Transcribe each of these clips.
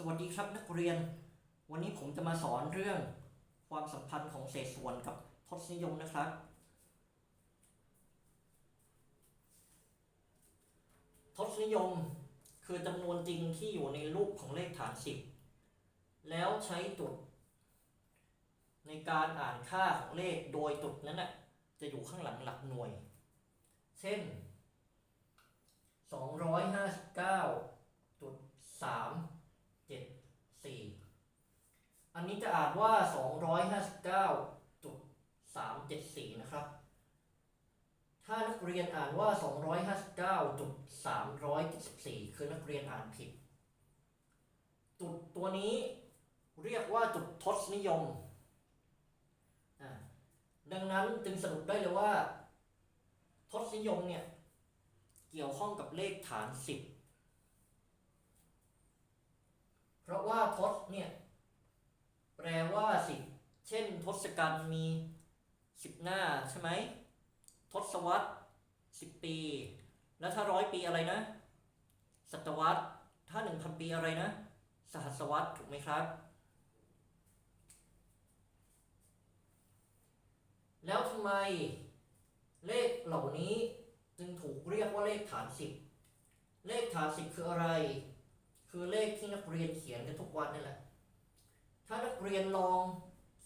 สวัสดีครับนักเรียน วันนี้ผมจะมาสอนเรื่องความสัมพันธ์ของเศษส่วนกับทศนิยมนะครับ ทศนิยมคือจำนวนจริงที่อยู่ในรูปของเลขฐานสิบแล้วใช้จุด ในการอ่านค่าของเลขโดยจุดนั้นน่ะจะอยู่ข้างหลังหลักหน่วย เช่น 259จุด3 7 4 อั นี้จะอ่านว่า 259จุด374 นะครับ ถ้านักเรียนอ่านว่า 259จุด374 คือนักเรียนอ่านผิด จุดตัวนี้เรียกว่าจุดทศนิยม ดังนั้นจึงสรุปได้เลยว่า ทศนิยมเนี่ย เกี่ยวข้องกับเลขฐาน 10 เพราะว่าทศเนี่ย เช่นทศกัณฐ์มี10หน้าใช่ไหมทศวรรษ10ปี แล้วถ้าร้อยปีอะไรนะ ศตวรรษถ้า1,000ปีอะไรนะ สหัสวรรษถูกไหมครับ แล้วทำไมเลขเหล่านี้จึงถูกเรียกว่าเลขฐานสิบเลขฐานสิบคืออะไร คือเลขที่นักเรียนเขียนกันทุกวันนี่แหละ ถ้านักเรียนลอง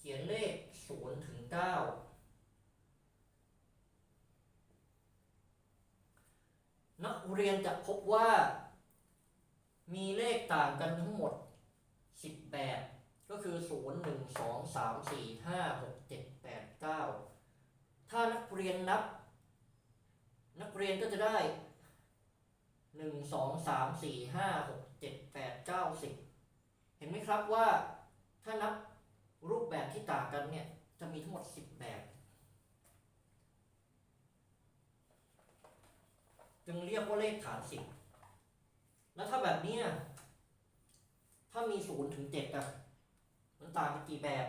ขียนเลขศูนย์ถึงเก้านักเรียนจะพบว่า มีเลขต่างกันทั้งหมด 10 แบบ ก็คือ 0 1 2 3 4 5 6 7 8 9 ถ้านักเรียนนับ นักเรียนก็จะได้ 1 2 3 4 5 6 7 8 9 10 เห็นไหมครับว่าถ้านับ รูปแบบที่ต่างกันเนี่ยจะมีทั้งหมด 10 แบบ จึงเรียกว่าเลขฐาน10แล้วถ้าแบบนี้นะถ้ามี0ถึง7อะมันต่างกันกี่แบบ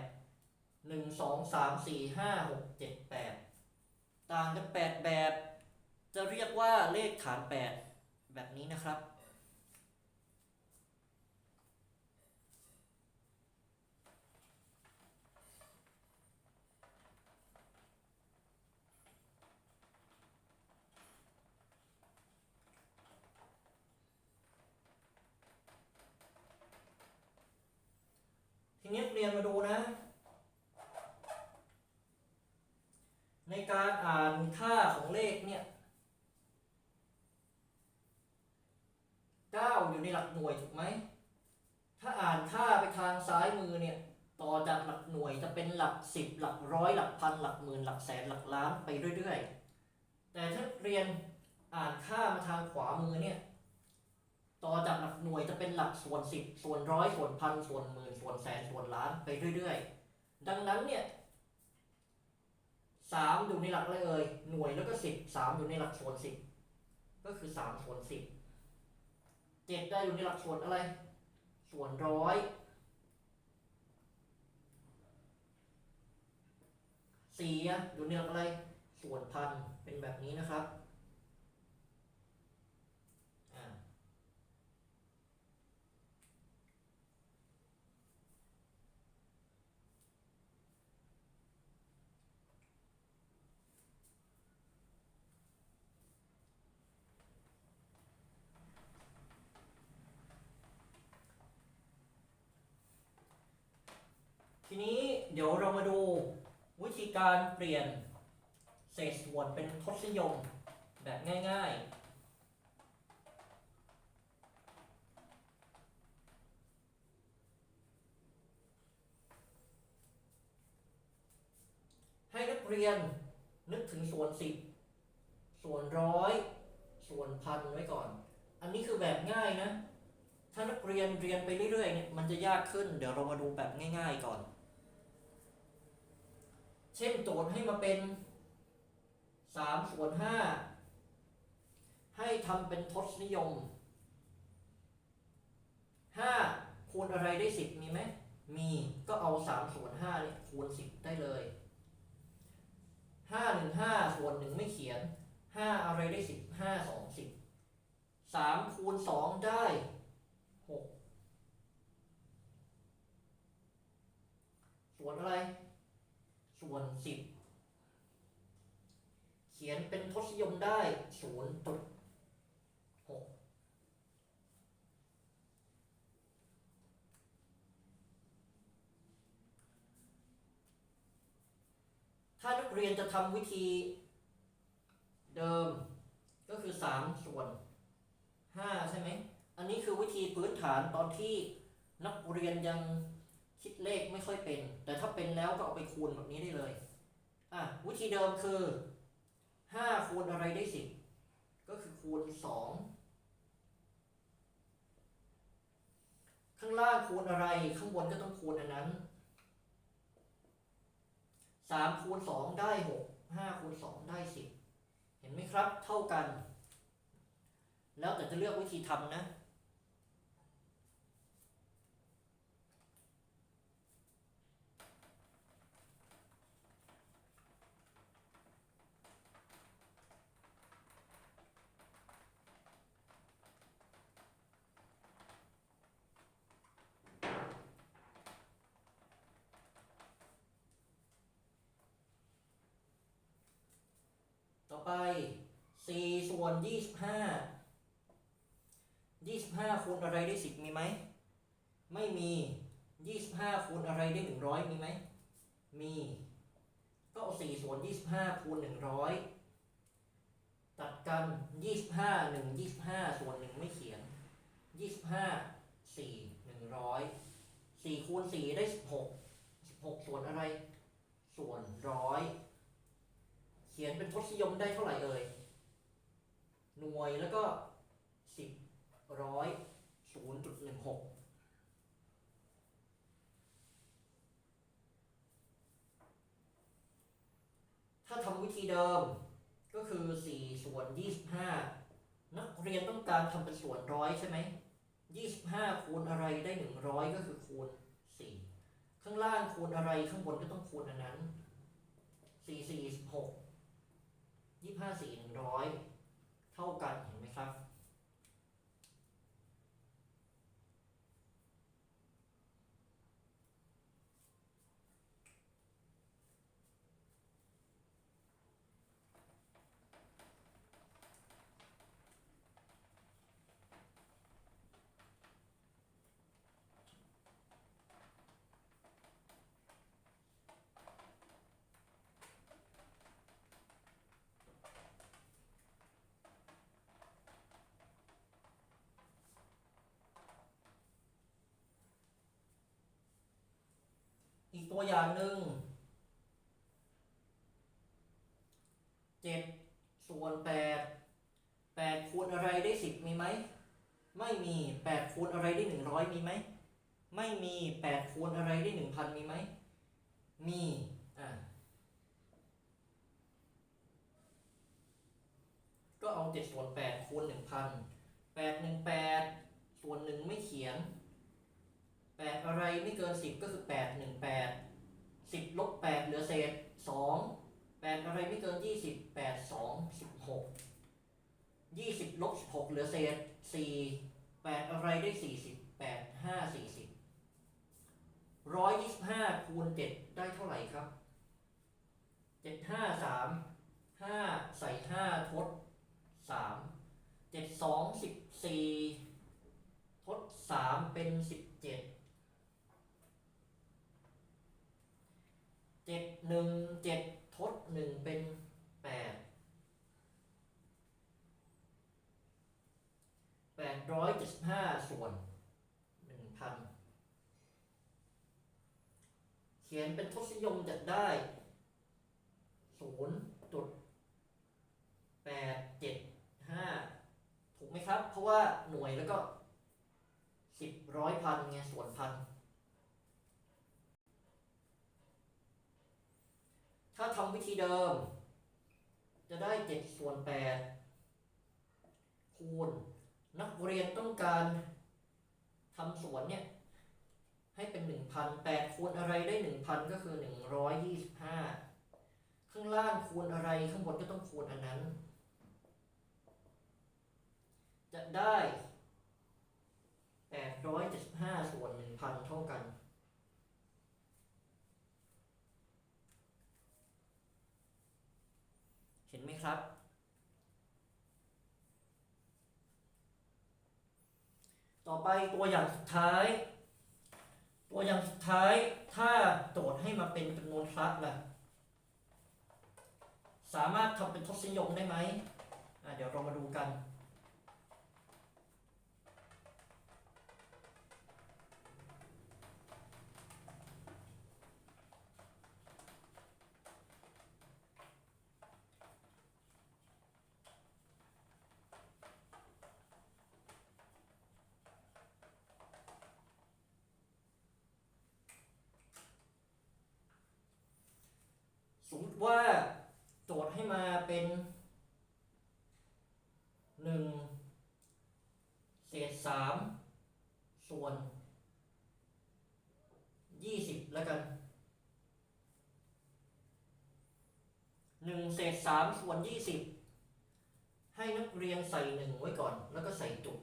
1 2 3 4 5 6 7 8ต่างกัน8แบบ จะเรียกว่าเลขฐาน8แบบนี้นะครับ นี้เรียนมาดูนะ ในการอ่านค่าของเลขเนี่ยเก้าอยู่ในหลักหน่วยถูกไหม ถ้าอ่านค่าไปทางซ้ายมือเนี่ยต่อจากหลักหน่วยจะเป็นหลักสิบหลักร้อยหลักพันหลักหมื่นหลักแสนหลักล้านไปเรื่อย ๆ แต่ถ้าเรียนอ่านค่ามาทางขวามือเนี่ย ต่อจากหลักหน่วยจะเป็นหลักส่วนสิบส่วนร้อยส่วนพันส่วนหมื่นส่วนแสนส่วนล้านไปเรื่อย ๆ ดังนั้นเนี่ยสามอยู่ในหลักอะไรเอ่ยหน่วยแล้วก็สิบสามอยู่ในหลักส่วนสิบก็คือสามส่วนสิบเจ็ดได้อยู่ในหลักส่วนอะไร ส่วนร้อยสี่อะอยู่ในหลักอะไร ส่วนพันเป็นแบบนี้นะครับอ่า ทีนี้เดี๋ยวเรามาดูวิธีการเปลี่ยนเศษส่วนเป็นทศนิยมแบบง่าย ๆให้นักเรียนนึกถึงส่วนสิบส่วนร้อยส่วนพันไว้ก่อน อันนี้คือแบบง่ายนะ ถ้านักเรียนเรียนไปเรื่อยๆเนี่ยมันจะยากขึ้น เดี๋ยวเรามาดูแบบง่าย ๆ ก่อน เช่นโจทย์ให้มาเป็นสามส่วนห้าให้ทำเป็นทศนิยมห้าคูณอะไรได้สิบมีไหมมีก็เอาสามส่วนห้าเนี่ยคูณสิบได้เลยห้าหนึ่งห้าส่วนหนึ่งไม่เขียนห้าอะไรได้สิบห้าสองสิบสามคูณสองได้หกส่วนอะไร ส่วนสิบเขียนเป็นทศนิยมได้ศูนย์จุดหกถ้านักเรียนจะทำวิธีเดิมก็คือสามส่วนห้าใช่ไหม อันนี้คือวิธีพื้นฐานตอนที่นักเรียนยังคิดเลขไม่ ก็เอาไปคูณแบบนี้ได้เลยอะวิธีเดิมคือห้าคูณอะไรได้สิบก็คือคูณสองข้างล่างคูณอะไรข้างบนก็ต้องคูณอันนั้นสามคูณสองได้หกห้าคูณสองได้สิบเห็นไหมครับ เท่ากัน แล้วแต่จะเลือกวิธีทำนะ ต่อไป 4 ส่วน 25 25คูณอะไรได้ 10 มีไหม ไม่มี 25คูณอะไรได้ 100 มีไหม มี ก็เอา4ส่วน 25คูณ100 ตัดกัน 25 1 25 ส่วน 1 ไม่เขียน 25 4 100 4คูณ4ได้ 16 16 ส่วนอะไร ส่วนร้อย เขียนเป็นทศนิยมได้เท่าไหร่เอ่ย หน่วยแล้วก็สิบร้อยศูนย์จุดหนึ่งหกถ้าทำวิธีเดิมก็คือสี่ส่วนยี่สิบห้านักเรียนต้องการทำเป็นส่วนร้อยใช่ไหมยี่สิบห้าคูณอะไรได้หนึ่งร้อยก็คือคูณสี่ข้างล่างคูณอะไรข้างบนก็ต้องคูณอันนั้นสี่สี่สิบหก ยี่ห้าสี่หนึ่งร้อยเท่ากันเห็นไหมครับ ตัวอย่างหนึ่งเจ็ดส่วนแปดแปดคูณอะไรได้สิบมีไหม ไม่มีแปดคูณอะไรได้หนึ่งร้อยมีไหม ไม่มีแปดคูณอะไรได้หนึ่งพันมีไหม มีอะก็เอาเจ็ดส่วนแปดคูณหนึ่งพันแปดหนึ่งแปดส่วนหนึ่งไม่เขียนแปดอะไรไม่เกินสิบก็คือแปดหนึ่งแปด สิบลบแปดเหลือเศษสองแปดอะไรไม่เกินยี่สิบแปดสองสิบหกยี่สิบลบสิบหกเหลือเศษสี่แปดอะไรได้สี่สิบแปดห้าสี่สิบร้อยยี่สิบห้าคูณเจ็ดได้เท่าไหร่ครับเจ็ดห้าสามห้าใส่ห้าทดสามเจ็ดสองสิบสี่ทดสามเป็นสิบเจ็ด เจ็ดหนึ่งเจ็ดทดหนึ่งเป็นแปดแปดร้อยเจ็ดสิบห้าส่วนหนึ่งพันเขียนเป็นทศนิยมจะได้ศูนย์จุดแปดเจ็ดห้าถูกไหมครับ เพราะว่าหน่วยแล้วก็สิบร้อยพันไงส่วนพัน ถ้าทำวิธีเดิม จะได้เจ็ดส่วนแปดคูณ นักเรียนต้องการทำส่วนเนี่ยให้เป็นหนึ่งพันแปดคูณอะไรได้หนึ่งพันก็คือหนึ่งร้อยยี่สิบห้าข้างล่างคูณอะไรข้างบนก็ต้องคูณอันนั้น จะได้แปดร้อยเจ็ดสิบห้าส่วนหนึ่งพันเท่ากัน ห็นไหมครับ ต่อไปตัวอย่างสุดท้าย ตัวอย่างสุดท้ายถ้าโจทย์ให้มาเป็นจำนวนคลัสล่ะสามารถทำเป็นทศนิยมได้ไหมเดี๋ยวเรามาดูกัน สมมติว่าโจทย์ให้มาเป็นหนึ่งเศษสามส่วนยี่สิบแล้วกันหนึ่งเศษ สามส่วนยี่สิบให้นักเรียนใส่หนึ่งไว้ก่อน แล้วก็ใส่จุด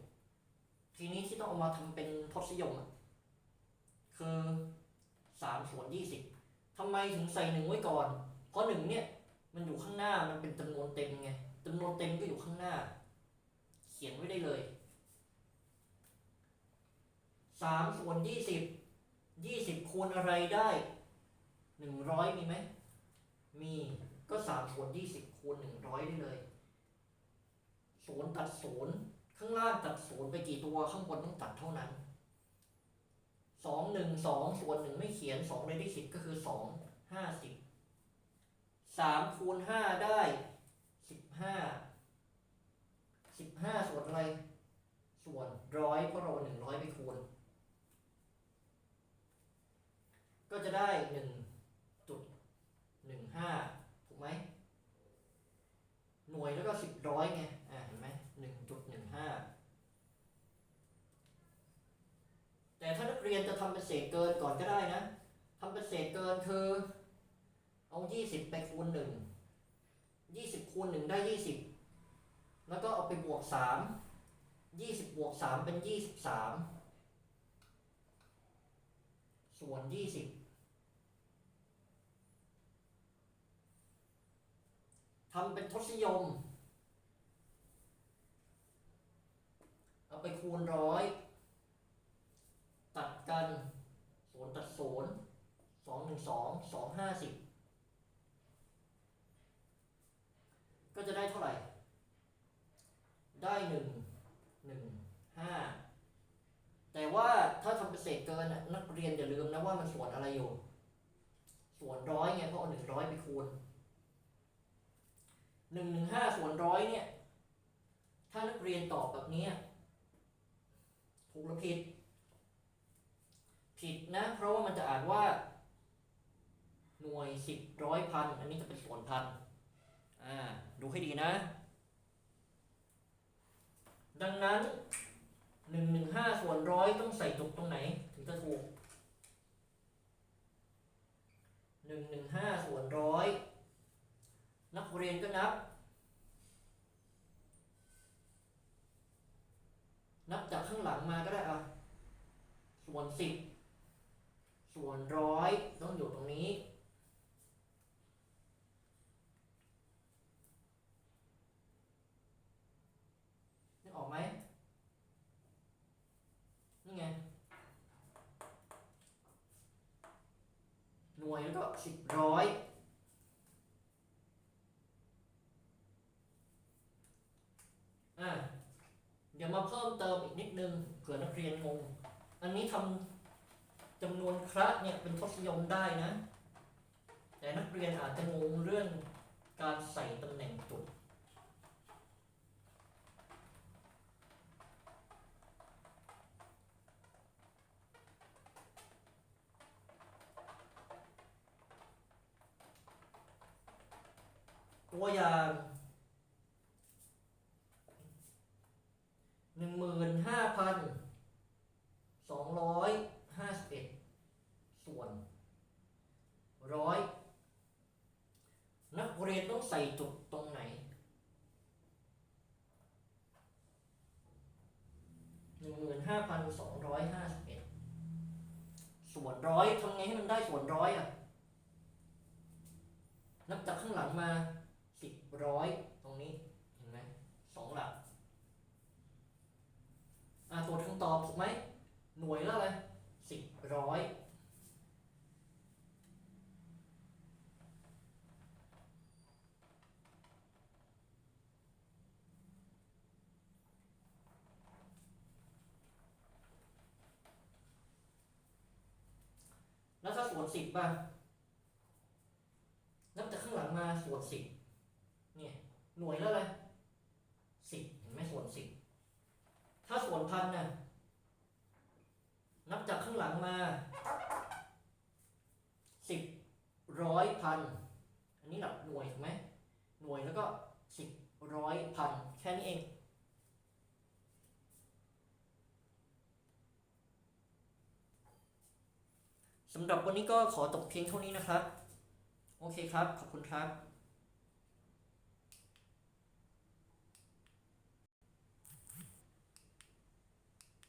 ทีนี้ที่ต้องเอามาทำเป็นทศนิยมอะคือสามส่วนยี่สิบทำไมถึงใส่หนึ่งไว้ก่อน เพราะหนึ่งเนี่ยมันอยู่ข้างหน้ามันเป็นจำนวนเต็มไงจำนวนเต็มก็อยู่ข้างหน้า เขียนไว้ได้เลยสามส่วนยี่สิบยี่สิบคูณอะไรได้หนึ่งร้อยมีไหมมี ก็สามส่วนยี่สิบคูณหนึ่งร้อยได้เลยศูนย์ตัดศูนย์ข้างล่างตัดศูนย์ไปกี่ตัวข้างบนต้องตัดเท่านั้นสองหนึ่งสองส่วนหนึ่งไม่เขียนสองเลยได้สิบก็คือสองห้าสิบสามคูณห้าได้สิบห้าสิบห้าส่วนอะไร ส่วนร้อยเพราะเราหนึ่งร้อยไปคูณ ก็จะได้หนึ่งจุดหนึ่งห้า ไหมหน่วยแล้วก็สิบร้อยไง อ่าเห็นไหมหนึ่งจุดหนึ่งห้าแต่ถ้านักเรียนจะทำเป็นเศษเกินก่อนก็ได้นะทำเป็นเศษเกินคือ เอายี่สิบไปคูณหนึ่งยี่สิบคูณหนึ่งได้ยี่สิบแล้วก็เอาไปบวกสามยี่สิบบวกสามเป็นยี่สิบสามส่วนยี่สิบ ทำเป็นทศนิยม เอาไปคูณร้อย ตัดกันศูนย์ตัดศูนย์สองหนึ่งสองสองห้าสิบก็จะได้เท่าไหร่ ได้หนึ่งหนึ่งห้าแต่ว่าถ้าทำเป็นเศษเกินนักเรียนอย่าลืมนะว่ามันส่วนอะไรอยู่ ส่วนร้อยไงเพราะเอาหนึ่งร้อยไปคูณ หนึ่งหนึ่งห้าส่วนร้อยเนี่ย ถ้านักเรียนตอบแบบนี้ถูกหรือผิด ผิดนะ เพราะว่ามันจะอ่านว่า หน่วยสิบร้อยพัน อันนี้จะเป็นส่วนพัน อ่า ดูให้ดีนะ ดังนั้นหนึ่งหนึ่งห้าส่วนร้อยต้องใส่จุดตรงไหน ถึงจะถูกหนึ่งหนึ่งห้าส่วนร้อย นักเรียนก็นับ นับจากข้างหลังมาก็ได้อะส่วนสิบส่วนร้อยต้องอยู่ตรงนี้ นึกออกไหมนี่ไง หน่วยแล้วก็สิบร้อยอะ เดี๋ยว มาเพิ่มเติมอีกนิดนึงเผื่อนักเรียนงง อันนี้ทำจำนวนคระเนี่ยเป็นทศนิยมได้นะ แต่นักเรียนอาจจะงงเรื่องการใส่ตำแหน่งจุดตัวอย่าง หนึ่งหมื่นห้าพันสองร้อยห้าสิบเอ็ดส่วนร้อยนักเรียนต้องใส่จุดตรงไหนหนึ่งหมื่นห้าพันสองร้อยห้าสิบเอ็ดส่วนร้อยทำไงให้มันได้ส่วนร้อยอะ นับจากข้างหลังมาสิบร้อย รงนี้เห็นไหมสองหลักอ่า ตอบถูกไหม หน่วยละอะไรสิบร้อยแล้วถ้าส่วนสิบบ้างนับจากข้างหลังมาส่วนสิบเนี่ยหน่วยละอะไรสิบเห็นไหมส่วนสิบถ้าส่วนพันน่ะนับจากข้างหลังมาสิบร้อยพันอันนี้หลักหน่วยถูกไหมหน่วยแล้วก็สิบร้ อยพันแค่นี้เอง สำหรับวันนี้ก็ขอตกเพียงเท่านี้นะครับ โอเคครับ ขอบคุณครับ